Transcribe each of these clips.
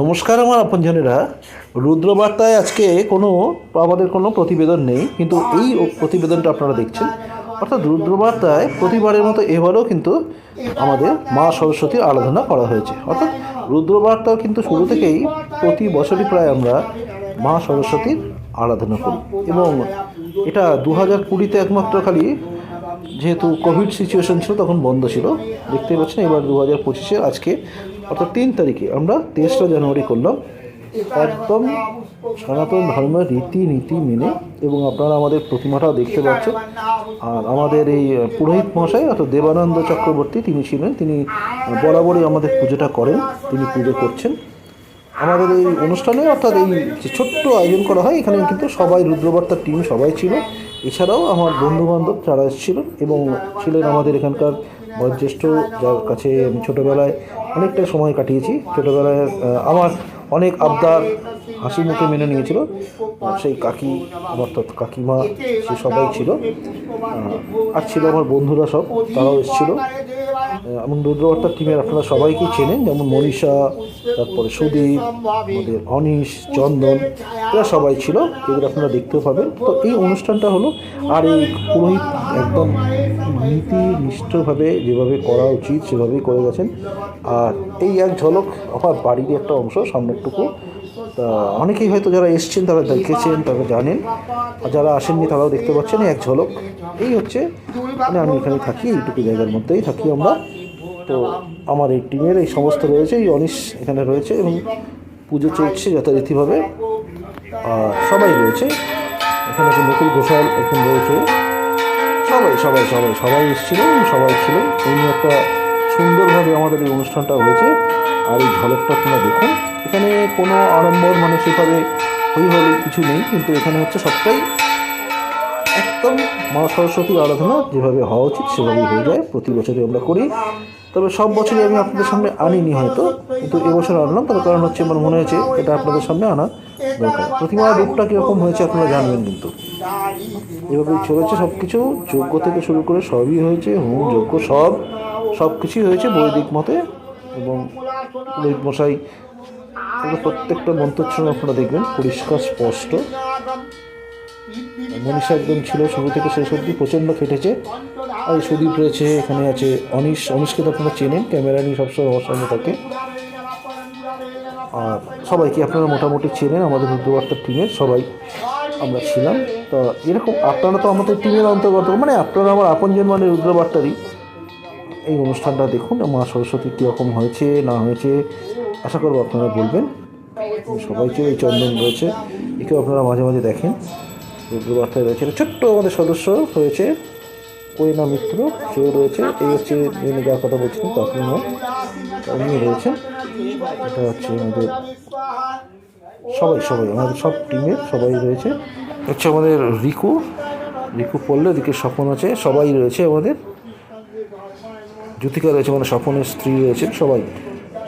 নমস্কার আমার আপনজনেরা। রুদ্রবার্তায় আজকে কোনো আমাদের কোনো প্রতিবেদন নেই, কিন্তু এই প্রতিবেদনটা আপনারা দেখছেন। অর্থাৎ রুদ্রবার্তায় প্রতিবারের মতো এবারেও কিন্তু আমাদের মা সরস্বতীর আরাধনা করা হয়েছে। অর্থাৎ রুদ্রবার্তা কিন্তু শুরু থেকেই প্রতি বছরই প্রায় আমরা মা সরস্বতীর আরাধনা করি। এবং এটা দু হাজার কুড়িতে একমাত্র খালি যেহেতু কোভিড সিচুয়েশন ছিল তখন বন্ধ ছিল। দেখতেই পাচ্ছেন, এবার দু হাজার পঁচিশে আজকে, অর্থাৎ তিন তারিখে আমরা তেইশটা জানুয়ারি করলাম। একদম সনাতন ধর্মের রীতি নীতি মেনে এবং আপনারা আমাদের প্রতিমাটাও দেখতে পাচ্ছেন। আর আমাদের এই পুরোহিত মহাশয়, অর্থাৎ দেবানন্দ চক্রবর্তী তিনি ছিলেন। তিনি বরাবরই আমাদের পুজোটা করেন, তিনি পুজো করছেন। আমাদের এই অনুষ্ঠানে, অর্থাৎ এই যে ছোট্ট আয়োজন করা হয়, এখানে কিন্তু সবাই, রুদ্রবার্তার টিম সবাই ছিল। এছাড়াও আমার বন্ধু বান্ধব যারা এসেছিলেন এবং ছিলেন আমাদের এখানকার বয়োজ্যেষ্ঠ, যার কাছে আমি ছোটোবেলায় অনেকটা সময় কাটিয়েছি। ছোটোবেলায় আমার অনেক আবদার হাসি মুখে মেনে নিয়েছিল। সেই কাকি, অর্থাৎ কাকিমা, সে সবাই ছিল। আর ছিল আমার বন্ধুরা সব, তারাও এসেছিল। এবং রুদ্রবার্তার টিমের আপনারা সবাইকেই চেনেন, যেমন মনীষা, তারপরে সুদীপ, আমাদের অনিশ, চন্দন, এরা সবাই ছিল এদের আপনারা দেখতেও পাবেন। তো এই অনুষ্ঠানটা হলো আর এই পুরোহিত একদম নীতি নিষ্ঠভাবে যেভাবে করা উচিত, সেভাবেই করে গেছেন। আর এই এক ঝলক আমার বাড়ির একটা অংশ, সামনেরটুকু। তা অনেকেই হয়তো যারা এসছেন তারা দেখেছেন, তারা জানেন। আর যারা আসেননি তারাও দেখতে পাচ্ছেন এক ঝলক। এই হচ্ছে মানে আমি এখানে থাকি, এইটুকু জায়গার মধ্যেই থাকি আমরা। তো আমার এই টিমের এই সমস্ত রয়েছে, এই অনিশ এখানে রয়েছে এবং পুজো চলছে যথারীতিভাবে। আর সবাই রয়েছে, এখানে একটা নকুল ঘোষাল এখন রয়েছে। সবাই সবাই সবাই সবাই এসেছিলেন এবং সবাই ছিলেন এই একটা সুন্দরভাবে আমাদের এই অনুষ্ঠানটা হয়েছে। আর এই ঝলকটা আপনারা দেখুন। এখানে কোনো আড়ম্বর মানে সেভাবে হই হলে কিছু নেই, কিন্তু এখানে হচ্ছে সবটাই একদম মা সরস্বতীর আরাধনা যেভাবে হওয়া উচিত সেভাবেই হয়ে যায়, প্রতি বছরই আমরা করি। তবে সব বছরই আমি আপনাদের সামনে আনিনি হয়তো, কিন্তু এবছর আনলাম, তার কারণ হচ্ছে আমার মনে হয়েছে এটা আপনাদের সামনে আনা দরকার। প্রতিমার রূপটা কীরকম হয়েছে আপনারা জানবেন কিন্তু। এভাবেই চলেছে সব কিছু যজ্ঞ থেকে শুরু করে সবই হয়েছে, হোম, যজ্ঞ সব সব কিছুই হয়েছে বৈদিক মতে এবং পুরোহিত মশাই এগুলো প্রত্যেকটা মন্ত্রোচ্চারণ আপনারা দেখবেন, পরিষ্কার, স্পষ্ট। মনীষা একদম ছিল, শুরু থেকে শেষ অবধি প্রচণ্ড খেটেছে। আর সুদীপ রয়েছে, এখানে আছে অনিশ। অনিশকে তো আপনারা চেনেন, ক্যামেরা নিয়ে সবসময় আমার থাকে। আর সবাইকে আপনারা মোটামুটি চেনেন, আমাদের রুদ্রবার্তার টিমের সবাই আমরা ছিলাম। তো এরকম, আপনারা তো আমাদের টিমের অন্তর্গত মানে আপনারা আমার আপনজন মানে রুদ্রবার্তারই এই অনুষ্ঠানটা দেখুন, মা সরস্বতী কীরকম হয়েছে, না হয়েছে। আশা করব আপনারা বলবেন। সবাইকে এই চন্দন রয়েছে। একেও আপনারা মাঝে মাঝে দেখেন। রুদ্রবার্তায় রয়েছে। ছোট্ট আমাদের সদস্য রয়েছে কইনা মিত্র। সেও রয়েছে। এই হচ্ছে যিনি যার কথা বলছিলেন কাকিমা উনি রয়েছেন। এটা হচ্ছে আমাদের সবাই সবাই, আমাদের সব টিমের সবাই রয়েছে। হচ্ছে আমাদের রিকু। রিকু পড়লে ওদিকে স্বপন আছে, সবাই রয়েছে আমাদের। জ্যোতিকা রয়েছে মানে স্বপনের স্ত্রী রয়েছেন সবাই।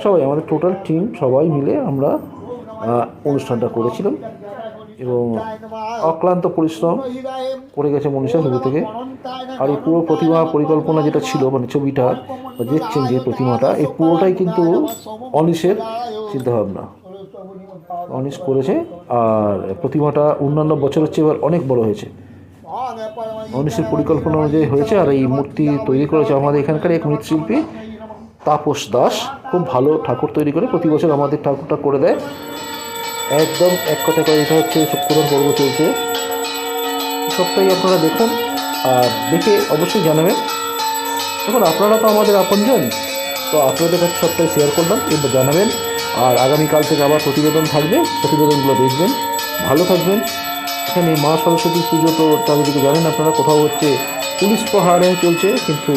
সবাই, আমাদের টোটাল টিম সবাই মিলে আমরা অনুষ্ঠানটা করেছিলাম এবং অক্লান্ত পরিশ্রম করে গেছে মনীষা শুরু থেকে। আর এই পুরো প্রতিমা পরিকল্পনা যেটা ছিল মানে ছবিটা দেখছেন যে প্রতিমাটা, এই পুরোটাই কিন্তু অনিশের চিন্তাভাবনা। অনিশ করেছে আর প্রতিমাটা অন্যান্য বছরের চেয়ে এবার অনেক বড় হয়েছে। অনিশের পরিকল্পনা অনুযায়ী হয়েছে আর এই মূর্তি তৈরি করেছে আমাদের এখানকার এক মৃৎশিল্পী তাপস দাস খুব ভালো ঠাকুর তৈরি করে প্রতি বছর আমাদের ঠাকুরটা করে দেয়। একদম এক কথা করে, এটা হচ্ছে শুক্রবার পর্ব চলছে। সবটাই আপনারা দেখুন আর দেখে অবশ্যই জানাবেন। দেখুন, আপনারা তো আমাদের আপনজন, তো আপনাদের কাছে সবটাই শেয়ার করলাম, এবার জানাবেন। আর আগামীকাল থেকে আবার প্রতিবেদন থাকবে, প্রতিবেদনগুলো দেখবেন। ভালো থাকবেন। এখানে মা সরস্বতী পুজো তো চারিদিকে জানেন আপনারা, কোথাও হচ্ছে পুলিশ পাহাড়ে চলছে, কিন্তু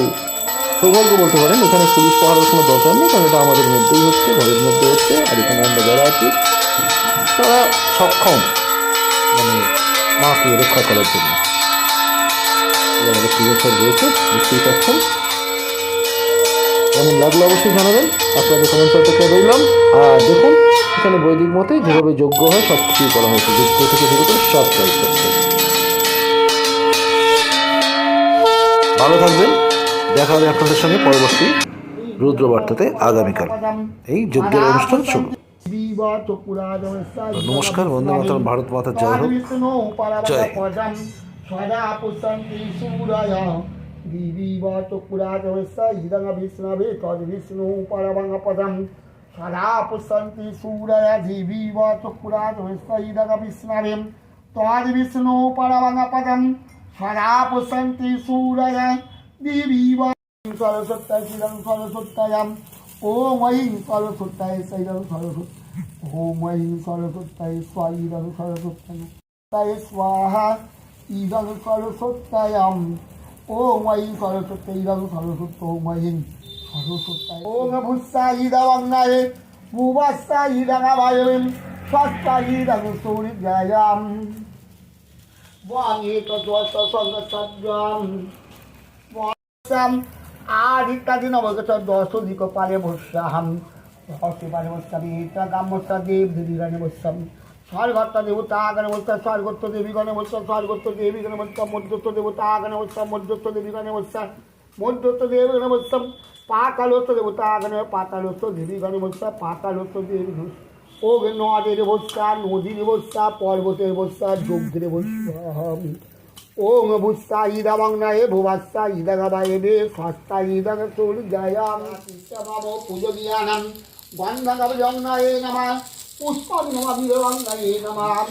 সৌভাগ্য বলতে পারেন, এখানে পুলিশ পাহাড়ের কোনো দরকার নেই, কারণ এটা আমাদের মধ্যেই হচ্ছে, ঘরের মধ্যে হচ্ছে, আর এখানে আমরা যারা আছি, তারা সক্ষম মানে মাকে রক্ষা করার জন্য। আমাদের প্রিয় সব রয়েছে বুঝতেই পারছেন কেমন লাগল অবশ্যই জানাবেন, আপনাদের কমেন্ট থেকে রইলাম। আর দেখুন, এখানে বৈদিক মতে যেভাবে যোগ্য হয় সব কিছুই করা হয়েছে, যোগ্য থেকে শুরু করে সব কাজ করছে। ভালো থাকবেন। দেখা হবে আপনাদের সঙ্গে পরবর্তী রুদ্রবার্তাতে আগামীকাল। এই যজ্ঞের অনুষ্ঠান শুরু। নমস্কার, বন্দে মাতার ভারত মাতার জয় হোক। জয়। সদা পুষন্তি সূরয় দিবি চক্ষুরাজমস্য ইদং বিষ্ণবে তদ বিষ্ণু পরমং পদম সদা পুষন্তি সূরয় দিবি সরস্বত্যায় শ্রীরং সরস্বত্যায়াম ওম ঐং সরস্বত্যায় শ্রীরং সরস্বত্য ওম ঐং সরস্বত্যায় স্বাইরং সরস্বত্যায় তাই স্বাহা ইদং সরস্বত্যায়াম ওম ঐং সরস্বত্য ইদং সরস্বত্য ওম ঐং সরস্বত্যায় ওম ভুস্সা ইদবঙ্গায়ে ভুবস্সা ইদঙ্গাবায়ম স্বস্তা ইদং সূর্যায়াম বাঙে তৎস্ব সঙ্গসজ্জম বর্ষাম আর ইত্যাদি নবগত দশ অধিক পারে বর্ষাহাম হস্তে পারে বর্ষামি ইত্যাদি গাম্যস্তা দেব, দেবীগণে বর্ষাম স্বর্গত্ব দেবতা আগনে বর্ষা স্বর্গত্ব দেবীগণে বর্ষা স্বর্গত্ব দেবীগণে বর্ষা মধ্যত্ব দেবতা আগনে বর্ষা মধ্যত্ব দেবীগণে বর্ষা মধ্যত্ব দেবীগণে বর্ষাম পাতালোত্ব দেবতা আগনে পাতালোত্ব দেবীগণে বর্ষা পাতালোত্ব দেবী ও নদের বর্ষা নদীর বর্ষা পর্বতের বর্ষা যজ্ঞের বর্ষা ওং ভুস্তা ইদাবং নয়ে ভুবাস্তা ইদগবায়ে দে স্বস্তা ইদগ সূর্যায়াম শিষ্যভাব পূজনীয়ানাম গন্ধগব জঙ্গয়ে নমঃ পুষ্পং নমঃ বিরবঙ্গয়ে নমঃ